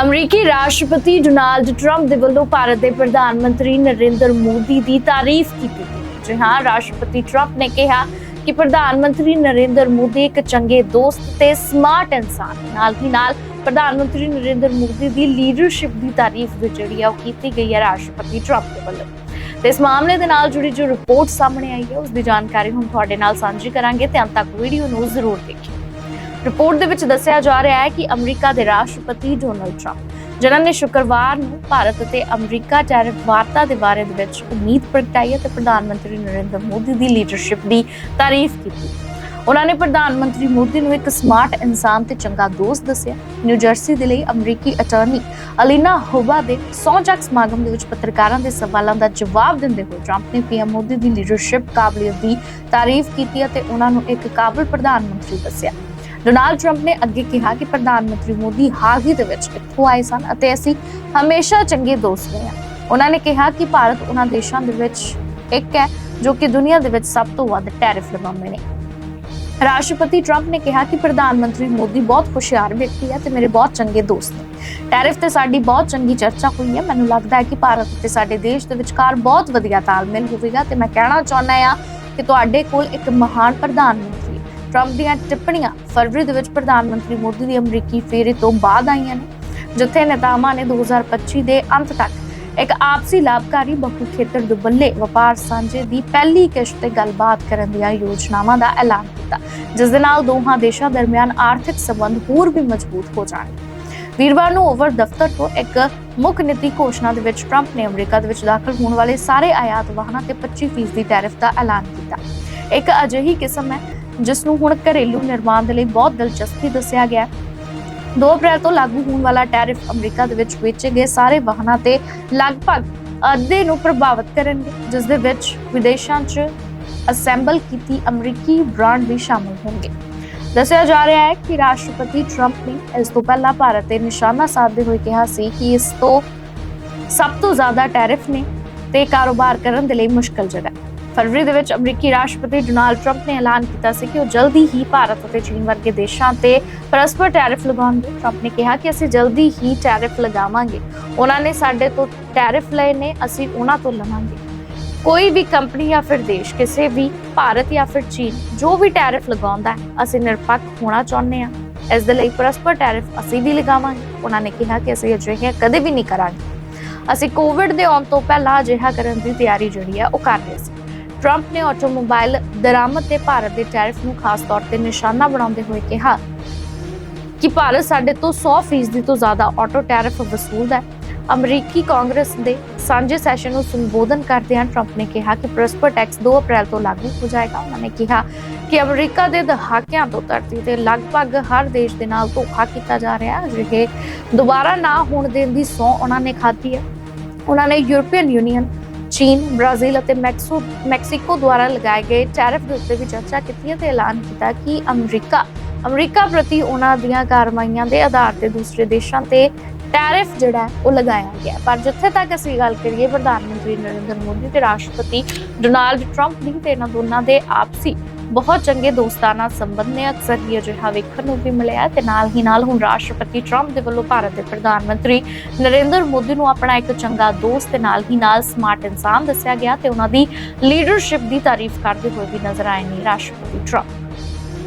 ਅਮਰੀਕੀ ਰਾਸ਼ਟਰਪਤੀ Donald Trump ਦੇ ਵੱਲੋਂ ਭਾਰਤ ਦੇ ਪ੍ਰਧਾਨ ਮੰਤਰੀ ਨਰਿੰਦਰ ਮੋਦੀ ਦੀ ਤਾਰੀਫ ਕੀਤੀ ਗਈ। ਜੀ ਹਾਂ, ਰਾਸ਼ਟਰਪਤੀ ਟਰੰਪ ਨੇ ਕਿਹਾ ਕਿ ਪ੍ਰਧਾਨ ਮੰਤਰੀ ਨਰਿੰਦਰ ਮੋਦੀ ਇੱਕ ਚੰਗੇ ਦੋਸਤ ਤੇ ਸਮਾਰਟ ਇਨਸਾਨ। ਨਾਲ ਹੀ ਨਾਲ ਪ੍ਰਧਾਨ ਮੰਤਰੀ ਨਰਿੰਦਰ ਮੋਦੀ ਦੀ ਲੀਡਰਸ਼ਿਪ ਦੀ ਤਾਰੀਫ ਵੀ ਜਿਹੜੀ ਆ ਉਹ ਕੀਤੀ ਗਈ ਹੈ ਰਾਸ਼ਟਰਪਤੀ ਟਰੰਪ ਦੇ ਵੱਲੋਂ। ਤੇ ਇਸ ਮਾਮਲੇ ਦੇ ਨਾਲ ਜੁੜੀ ਜੋ ਰਿਪੋਰਟ ਸਾਹਮਣੇ ਆਈ ਹੈ ਉਸ ਦੀ ਜਾਣਕਾਰੀ ਹੁਣ ਤੁਹਾਡੇ ਨਾਲ ਸਾਂਝੀ ਕਰਾਂਗੇ। ਤੇ ਅੰਤ ਤੱਕ ਵੀਡੀਓ ਨੂੰ ਜ਼ਰੂਰ ਦੇਖਿਓ। ਰਿਪੋਰਟ ਦੇ ਵਿੱਚ ਦੱਸਿਆ ਜਾ ਰਿਹਾ ਹੈ ਕਿ ਅਮਰੀਕਾ ਦੇ ਰਾਸ਼ਟਰਪਤੀ ਡੋਨਲਡ ਟਰੰਪ, ਜਿਨ੍ਹਾਂ ਨੇ ਸ਼ੁੱਕਰਵਾਰ ਨੂੰ ਭਾਰਤ ਅਤੇ ਅਮਰੀਕਾ ਟੈਰਿਫ ਵਾਰਤਾ ਦੇ ਬਾਰੇ ਦੇ ਵਿੱਚ ਉਮੀਦ ਪ੍ਰਗਟਾਈ ਅਤੇ ਪ੍ਰਧਾਨ ਮੰਤਰੀ ਨਰਿੰਦਰ ਮੋਦੀ ਦੀ ਲੀਡਰਸ਼ਿਪ ਦੀ ਤਾਰੀਫ ਕੀਤੀ। ਉਹਨਾਂ ਨੇ ਪ੍ਰਧਾਨ ਮੰਤਰੀ ਮੋਦੀ ਨੂੰ ਇੱਕ ਸਮਾਰਟ ਇਨਸਾਨ ਤੇ ਚੰਗਾ ਦੋਸਤ ਦੱਸਿਆ। ਨਿਊ ਜਰਸੀ ਦੇ ਲਈ ਅਮਰੀਕੀ ਅਟਾਰਨੀ ਅਲੀਨਾ ਹੋਬਾ ਦੇ ਸੌਂਚਕ ਸਮਾਗਮ ਦੇ ਵਿੱਚ ਪੱਤਰਕਾਰਾਂ ਦੇ ਸਵਾਲਾਂ ਦਾ ਜਵਾਬ ਦਿੰਦੇ ਹੋਏ ਟਰੰਪ ਨੇ ਪੀਐਮ ਮੋਦੀ ਦੀ ਲੀਡਰਸ਼ਿਪ ਕਾਬਲੀਅਤ ਦੀ ਤਾਰੀਫ ਕੀਤੀ ਅਤੇ ਉਹਨਾਂ ਨੂੰ ਇੱਕ ਕਾਬਲ ਪ੍ਰਧਾਨ ਮੰਤਰੀ ਦੱਸਿਆ। ਡੋਨਾਲਡ ਟਰੰਪ ਨੇ ਅੱਗੇ ਕਿਹਾ ਕਿ ਪ੍ਰਧਾਨ ਮੰਤਰੀ ਮੋਦੀ ਹਾਲ ਦੇ ਵਿੱਚ ਇੱਥੋਂ ਆਏ ਸਨ ਅਤੇ ਅਸੀਂ ਹਮੇਸ਼ਾ ਚੰਗੇ ਦੋਸਤ ਰਹੇ ਹਾਂ। ਉਹਨਾਂ ਨੇ ਕਿਹਾ ਕਿ ਭਾਰਤ ਉਹਨਾਂ ਦੇਸ਼ਾਂ ਦੇ ਵਿੱਚ ਇੱਕ ਹੈ ਜੋ ਕਿ ਦੁਨੀਆ ਦੇ ਵਿੱਚ ਸਭ ਤੋਂ ਵੱਧ ਟੈਰਿਫ ਲਗਾਉਂਦੇ ਨੇ। ਰਾਸ਼ਟਰਪਤੀ ਟਰੰਪ ਨੇ ਕਿਹਾ ਕਿ ਪ੍ਰਧਾਨ ਮੰਤਰੀ ਮੋਦੀ ਬਹੁਤ ਹੁਸ਼ਿਆਰ ਵਿਅਕਤੀ ਹੈ ਤੇ ਮੇਰੇ ਬਹੁਤ ਚੰਗੇ ਦੋਸਤ ਨੇ। ਟੈਰਿਫ ਤੇ ਸਾਡੀ ਬਹੁਤ ਚੰਗੀ ਚਰਚਾ ਹੋਈ ਹੈ। ਮੈਨੂੰ ਲੱਗਦਾ ਹੈ ਕਿ ਭਾਰਤ ਤੇ ਸਾਡੇ ਦੇਸ਼ ਦੇ ਵਿਚਕਾਰ ਬਹੁਤ ਵਧੀਆ ਤਾਲਮੇਲ ਹੋਵੇਗਾ ਤੇ ਮੈਂ ਕਹਿਣਾ ਚਾਹੁੰਦਾ ਹਾਂ ਕਿ ਤੁਹਾਡੇ ਕੋਲ ਇੱਕ ਮਹਾਨ ਪ੍ਰਧਾਨ ਮੰਤਰੀ ਟਰੰਪ ਦੀਆਂ ਟਿੱਪਣੀਆਂ ਫਰਵਰੀ ਦੇ ਵਿੱਚ ਪ੍ਰਧਾਨ ਮੰਤਰੀ ਮੋਦੀ ਦੀ ਅਮਰੀਕੀ ਫੇਰੇ ਤੋਂ ਬਾਅਦ ਆਈਆਂ ਨੇ, ਜਿੱਥੇ ਨੇਤਾਵਾਂ ਨੇ 2025 ਦੇ ਅੰਤ ਤੱਕ ਇੱਕ ਆਪਸੀ ਲਾਭਕਾਰੀ ਬਹੁ ਖੇਤਰ ਦੁਬੱਲੇ ਵਪਾਰ ਸਾਂਝੇ ਦੀ ਪਹਿਲੀ ਕਿਸ਼ਤ ਤੇ ਗੱਲਬਾਤ ਕਰਨ ਦੀਆਂ ਯੋਜਨਾਵਾਂ ਦਾ ਐਲਾਨ ਕੀਤਾ, ਜਿਸ ਦੇ ਨਾਲ ਦੋਹਾਂ ਦੇਸ਼ਾਂ ਦਰਮਿਆਨ ਆਰਥਿਕ ਸੰਬੰਧ ਹੋਰ ਵੀ ਮਜ਼ਬੂਤ ਹੋ ਜਾਣਗੇ। ਵੀਰਵਾਰ ਨੂੰ ਓਵਰ ਦਫ਼ਤਰ ਤੋਂ ਇੱਕ ਮੁੱਖ ਨੀਤੀ ਘੋਸ਼ਣਾ ਦੇ ਵਿੱਚ ਟਰੰਪ ਨੇ ਅਮਰੀਕਾ ਦੇ ਵਿੱਚ ਦਾਖਲ ਹੋਣ ਵਾਲੇ ਸਾਰੇ ਆਯਾਤ ਵਾਹਨਾਂ ਤੇ 25% ਦੀ ਟੈਰਿਫ ਦਾ ਐਲਾਨ ਕੀਤਾ। ਇੱਕ ਅਜਿਹੀ ਕਿਸਮ ਹੈ ਜਿਸ ਨੂੰ ਹੁਣ ਘਰੇਲੂ ਨਿਰਮਾਣ ਦੇ ਲਈ ਬਹੁਤ ਦਿਲਚਸਪੀ ਦੱਸਿਆ ਗਿਆ 2 ਅਪ੍ਰੈਲ ਤੋਂ ਲਾਗੂ ਹੋਣ ਵਾਲਾ ਟੈਰਿਫ ਅਮਰੀਕਾ ਦੇ ਵਿੱਚ ਵੇਚੇ ਗਏ ਸਾਰੇ ਵਾਹਨਾਂ ਤੇ ਲਗਭਗ ਅੱਧੇ ਨੂੰ ਪ੍ਰਭਾਵਿਤ ਕਰਨਗੇ, ਜਿਸ ਦੇ ਵਿੱਚ ਵਿਦੇਸ਼ਾਂ 'ਚ ਅਸੈਂਬਲ ਕੀਤੀ ਅਮਰੀਕੀ ਬ੍ਰਾਂਡ ਵੀ ਸ਼ਾਮਲ ਹੋਣਗੇ। ਦੱਸਿਆ ਜਾ ਰਿਹਾ ਹੈ ਕਿ ਰਾਸ਼ਟਰਪਤੀ ਟਰੰਪ ਨੇ ਇਸ ਤੋਂ ਪਹਿਲਾਂ ਭਾਰਤ ਤੇ ਨਿਸ਼ਾਨਾ ਸਾਧਦੇ ਹੋਏ ਕਿਹਾ ਸੀ ਕਿ ਇਸ ਤੋਂ ਸਭ ਤੋਂ ਜ਼ਿਆਦਾ ਟੈਰਿਫ ਨੇ ਤੇ ਕਾਰੋਬਾਰ ਕਰਨ ਦੇ ਲਈ ਮੁਸ਼ਕਲ ਜਗ੍ਹਾ ਫਰਵਰੀ ਦੇ ਵਿੱਚ ਅਮਰੀਕੀ ਰਾਸ਼ਟਰਪਤੀ ਡੋਨਾਲਡ ਟਰੰਪ ਨੇ ਐਲਾਨ ਕੀਤਾ ਸੀ ਕਿ ਉਹ ਜਲਦੀ ਹੀ ਭਾਰਤ ਅਤੇ ਚੀਨ ਵਰਗੇ ਦੇਸ਼ਾਂ ਤੇ ਪਰਸਪਰ ਟੈਰਿਫ ਲਗਾਉਣਗੇ ਟਰੰਪ ਨੇ ਕਿਹਾ ਕਿ ਅਸੀਂ ਜਲਦੀ ਹੀ ਟੈਰਿਫ ਲਗਾਵਾਂਗੇ। ਉਹਨਾਂ ਨੇ ਸਾਡੇ ਤੋਂ ਟੈਰਿਫ ਲਏ ਨੇ, ਅਸੀਂ ਉਹਨਾਂ ਤੋਂ ਲਵਾਂਗੇ। ਕੋਈ ਵੀ ਕੰਪਨੀ ਜਾਂ ਫਿਰ ਦੇਸ਼, ਕਿਸੇ ਵੀ ਭਾਰਤ ਜਾਂ ਫਿਰ ਚੀਨ, ਜੋ ਵੀ ਟੈਰਿਫ ਲਗਾਉਂਦਾ ਹੈ, ਅਸੀਂ ਨਿਰਪੱਖ ਹੋਣਾ ਚਾਹੁੰਦੇ ਹਾਂ। ਇਸ ਦੇ ਲਈ ਪਰਸਪਰ ਟੈਰਿਫ ਅਸੀਂ ਵੀ ਲਗਾਵਾਂਗੇ। ਉਹਨਾਂ ਨੇ ਕਿਹਾ ਕਿ ਅਸੀਂ ਅਜਿਹਾ ਕਦੇ ਵੀ ਨਹੀਂ ਕਰਾਂਗੇ। ਅਸੀਂ ਕੋਵਿਡ ਦੇ ਆਉਣ ਤੋਂ ਪਹਿਲਾਂ ਅਜਿਹਾ ਕਰਨ ਦੀ ਤਿਆਰੀ ਜਿਹੜੀ ਹੈ, ਉਹ ਕਰ ਰਹੇ ਸੀ। ਟਰੰਪ ਨੇ ਆਟੋਮੋਬਾਈਲ ਦਰਾਮਦ ਤੇ ਭਾਰਤ ਦੇ ਟੈਰਿਫ ਨੂੰ ਖਾਸ ਤੌਰ ਤੇ ਨਿਸ਼ਾਨਾ ਬਣਾਉਂਦੇ ਹੋਏ ਕਿਹਾ ਕਿ ਭਾਰਤ ਸਾਡੇ ਤੋਂ 100% ਤੋਂ ਜ਼ਿਆਦਾ ਆਟੋ ਟੈਰਿਫ ਵਸੂਲਦਾ ਹੈ। ਅਮਰੀਕੀ ਕਾਂਗਰਸ ਦੇ ਸਾਂਝੇ ਸੈਸ਼ਨ ਨੂੰ ਸੰਬੋਧਨ ਕਰਦਿਆਂ ਟਰੰਪ ਨੇ ਕਿਹਾ ਕਿ ਪ੍ਰਸਪਰ ਟੈਕਸ 2 ਅਪ੍ਰੈਲ ਤੋਂ ਲਾਗੂ ਹੋ ਜਾਏਗਾ। ਉਹਨਾਂ ਨੇ ਕਿਹਾ ਕਿ ਅਮਰੀਕਾ ਦੇ ਦਹਾਕਿਆਂ ਤੋਂ ਧਰਤੀ ਤੇ ਲਗਭਗ ਹਰ ਦੇਸ਼ ਦੇ ਨਾਲ ਧੋਖਾ ਕੀਤਾ ਜਾ ਰਿਹਾ ਹੈ। ਅਜਿਹੇ ਦੁਬਾਰਾ ਨਾ ਹੋਣ ਦੇਣ ਦੀ ਸਹੁੰ ਉਹਨਾਂ ਨੇ ਖਾਧੀ ਹੈ। ਉਹਨਾਂ ਨੇ ਯੂਰਪੀਅਨ ਯੂਨੀਅਨ ਚੀਨ, ਬ੍ਰਾਜ਼ੀਲ ਅਤੇ ਮੈਕਸੋ, ਮੈਕਸੀਕੋ ਦੁਆਰਾ ਲਗਾਏ ਗਏ ਟੈਰਿਫ ਦੇ ਉੱਤੇ ਵੀ ਚਰਚਾ ਕੀਤੀ ਅਤੇ ਐਲਾਨ ਕੀਤਾ ਕਿ ਅਮਰੀਕਾ ਅਮਰੀਕਾ ਪ੍ਰਤੀ ਉਹਨਾਂ ਦੀਆਂ ਕਾਰਵਾਈਆਂ ਦੇ ਆਧਾਰ ਤੇ ਦੂਸਰੇ ਦੇਸ਼ਾਂ ਤੇ ਟੈਰਿਫ ਜਿਹੜਾ ਉਹ ਲਗਾਇਆ ਗਿਆ ਪਰ ਜਿੱਥੇ ਤੱਕ ਅਸੀਂ ਗੱਲ ਕਰੀਏ, ਪ੍ਰਧਾਨ ਮੰਤਰੀ ਨਰਿੰਦਰ ਮੋਦੀ ਤੇ ਰਾਸ਼ਟਰਪਤੀ ਡੋਨਾਲਡ ਟਰੰਪ ਦੀ ਤੇ ਇਹਨਾਂ ਦੋਨਾਂ ਦੇ ਆਪਸੀ ਬਹੁਤ ਚੰਗੇ ਦੋਸਤਾਨਾ ਸੰਬੰਧ ਨੇ। ਅਕਸਰ ਹੀ ਅਜਿਹਾ ਵੇਖਣ ਨੂੰ ਵੀ ਮਿਲਿਆ ਤੇ ਨਾਲ ਹੀ ਨਾਲ ਹੁਣ ਰਾਸ਼ਟਰਪਤੀ ਟਰੰਪ ਦੇ ਵੱਲੋਂ ਭਾਰਤ ਦੇ ਪ੍ਰਧਾਨ ਮੰਤਰੀ ਨਰਿੰਦਰ ਮੋਦੀ ਨੂੰ ਆਪਣਾ ਇੱਕ ਚੰਗਾ ਦੋਸਤ ਤੇ ਨਾਲ ਹੀ ਨਾਲ ਸਮਾਰਟ ਇਨਸਾਨ ਦੱਸਿਆ ਗਿਆ ਤੇ ਉਹਨਾਂ ਦੀ ਲੀਡਰਸ਼ਿਪ ਦੀ ਤਾਰੀਫ ਕਰਦੇ ਹੋਏ ਵੀ ਨਜ਼ਰ ਆਏ ਨੇ ਰਾਸ਼ਟਰਪਤੀ ਟਰੰਪ।